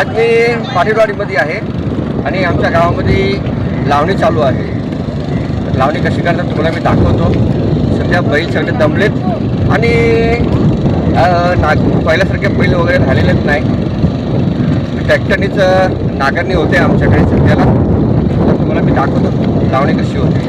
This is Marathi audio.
आज मी पाटीलवाडीमध्ये आहे आणि आमच्या गावामध्ये लावणी चालू आहे. तर लावणी कशी करतात तुम्हाला मी दाखवतो. सध्या बैल सगळे दमलेत आणि नाग पहिल्यासारखे बैल वगैरे झालेलेच नाही. ट्रॅक्टरनीच नागरणी होते आमच्याकडे सध्याला. तर तुम्हाला मी दाखवतो लावणी कशी होते.